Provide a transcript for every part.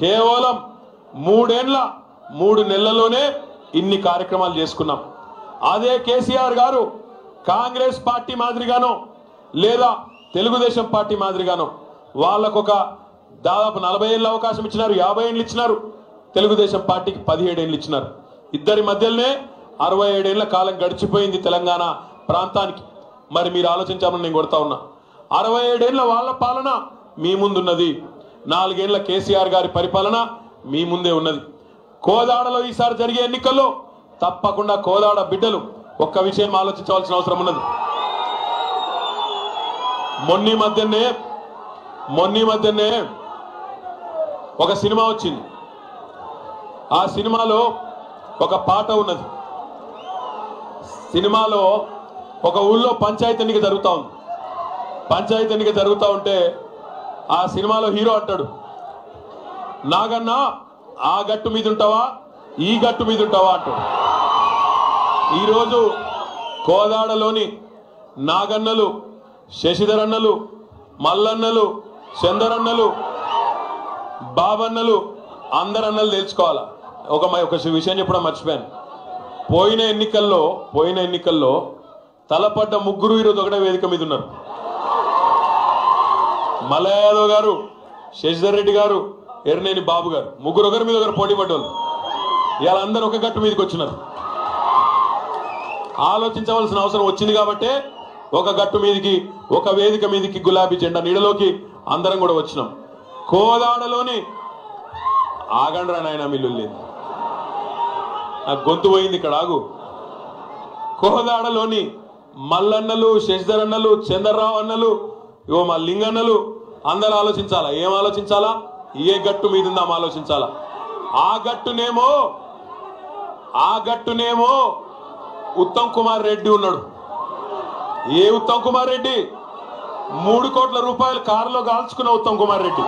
కేవలం మూడేండ్ల మూడు నెలల్లోనే ఇన్ని కార్యక్రమాలు చేసుకున్నాం. అదే కేసీఆర్ గారు కాంగ్రెస్ పార్టీ మాదిరిగానో లేదా తెలుగుదేశం పార్టీ మాదిరిగానో వాళ్ళకొక దాదాపు నలభై ఏళ్ళ అవకాశం ఇచ్చినారు యాభై ఏళ్ళు ఇచ్చినారు. తెలుగుదేశం పార్టీకి పదిహేడు ఏళ్ళు ఇచ్చినారు. ఇద్దరి మధ్యలోనే అరవై ఏడేళ్ళ కాలం గడిచిపోయింది తెలంగాణ. ప్రాంతానికి. మరి మీరు ఆలోచించామని నేను కొడతా ఉన్నా. అరవై ఏడేళ్ళ వాళ్ళ పాలన మీ ముందున్నది. నాలుగేళ్ళ కేసీఆర్ గారి పరిపాలన మీ ముందే ఉన్నది. కోదాడలో ఈసారి జరిగే ఎన్నికల్లో తప్పకుండా కోదాడ బిడ్డలు ఒక్క విషయం ఆలోచించవలసిన అవసరం ఉన్నది. మొన్నీ మధ్యనే మొన్నీ మధ్యనే ఒక సినిమా వచ్చింది. ఆ సినిమాలో ఒక పాట ఉన్నది. సినిమాలో ఒక ఊళ్ళో పంచాయతీ ఎన్నిక జరుగుతూ ఉంది. పంచాయతీ ఎన్నిక జరుగుతూ ఉంటే ఆ సినిమాలో హీరో అంటాడు నాగన్న ఆ గట్టు మీద ఉంటావా ఈ గట్టు మీద ఉంటావా అంటాడు. ఈరోజు కోదాడలోని నాగన్నలు శశిధరన్నలు మల్లన్నలు చందరన్నలు బాబన్నలు అందరన్నలు తెలుసుకోవాలా? ఒక ఒక విషయం చెప్పడం మర్చిపోయాను. పోయిన ఎన్నికల్లో పోయిన ఎన్నికల్లో తలపడ్డ ముగ్గురు ఈరోజు ఒకటే వేదిక మీద ఉన్నారు. మలయాదవ్ గారు శశిధర్ రెడ్డి గారు ఎర్నేని బాబు గారు ముగ్గురు ఒకరి మీద ఒకరు పోటీ పడ్డోళ్ళు. ఇవాళ అందరూ ఒక గట్టు మీదకి వచ్చినారు. ఆలోచించవలసిన అవసరం వచ్చింది కాబట్టే ఒక గట్టు మీదకి ఒక వేదిక మీదకి గులాబీ జెండా నీడలోకి అందరం కూడా వచ్చినాం. కోదాడలోని ఆగండ్రా నాయన మిల్లు లేదు. నాకు గొంతు పోయింది ఇక్కడ ఆగు. కోదాడలోని మల్లన్నలు శశిధర్ అన్నలు చంద్రరావు అన్నలు ఇగో మా లింగన్నలు అందరూ ఆలోచించాలా? ఏం ఆలోచించాలా? ఏ గట్టు మీదుందాం ఆలోచించాలా? ఆ గట్టునేమో ఆ గట్టునేమో ఉత్తమ్ కుమార్ రెడ్డి ఉన్నాడు. ఏ ఉత్తమ్ కుమార్ రెడ్డి? మూడు కోట్ల రూపాయలు కారులో కాల్చుకున్న ఉత్తమ్ కుమార్ రెడ్డి.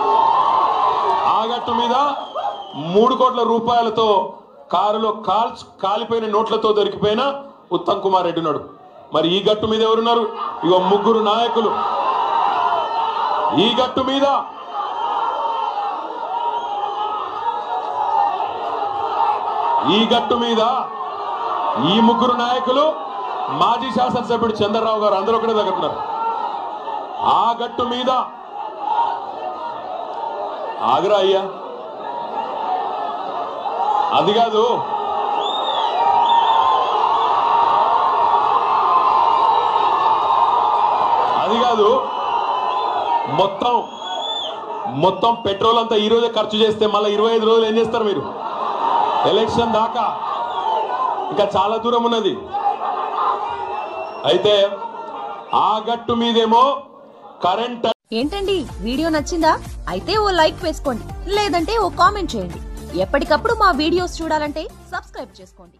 ఆ గట్టు మీద మూడు కోట్ల రూపాయలతో కారులో కాల్చు కాలిపోయిన నోట్లతో దొరికిపోయిన ఉత్తమ్ కుమార్ రెడ్డి ఉన్నాడు. మరి ఈ గట్టు మీద ఎవరున్నారు? ఇగో ముగ్గురు నాయకులు. ఈ గట్టు మీద. ఈ గట్టు మీద ఈ ముగ్గురు నాయకులు మాజీ శాసనసభ్యుడు చంద్రరావు గారు అందరూ ఒకటే దగ్గర ఆ గట్టు మీద. ఆగ్రా అయ్యా. అది కాదు అది కాదు మొత్తం మొత్తం పెట్రోల్ అంతా ఈ రోజే ఖర్చు చేస్తే మళ్ళీ ఇరవై ఐదు రోజులు ఏం చేస్తారు మీరు? ఎలక్షన్ దాకా. ఇంకా చాలా దూరం ఉన్నది. అయితే ఆ గట్టు మీదేమో కరెంట్ ఏంటండి? వీడియో నచ్చిందా? అయితే ఓ లైక్ వేసుకోండి. లేదంటే ఓ కామెంట్ చేయండి. ఎప్పటికప్పుడు మా వీడియోస్ చూడాలంటే సబ్స్క్రైబ్ చేసుకోండి.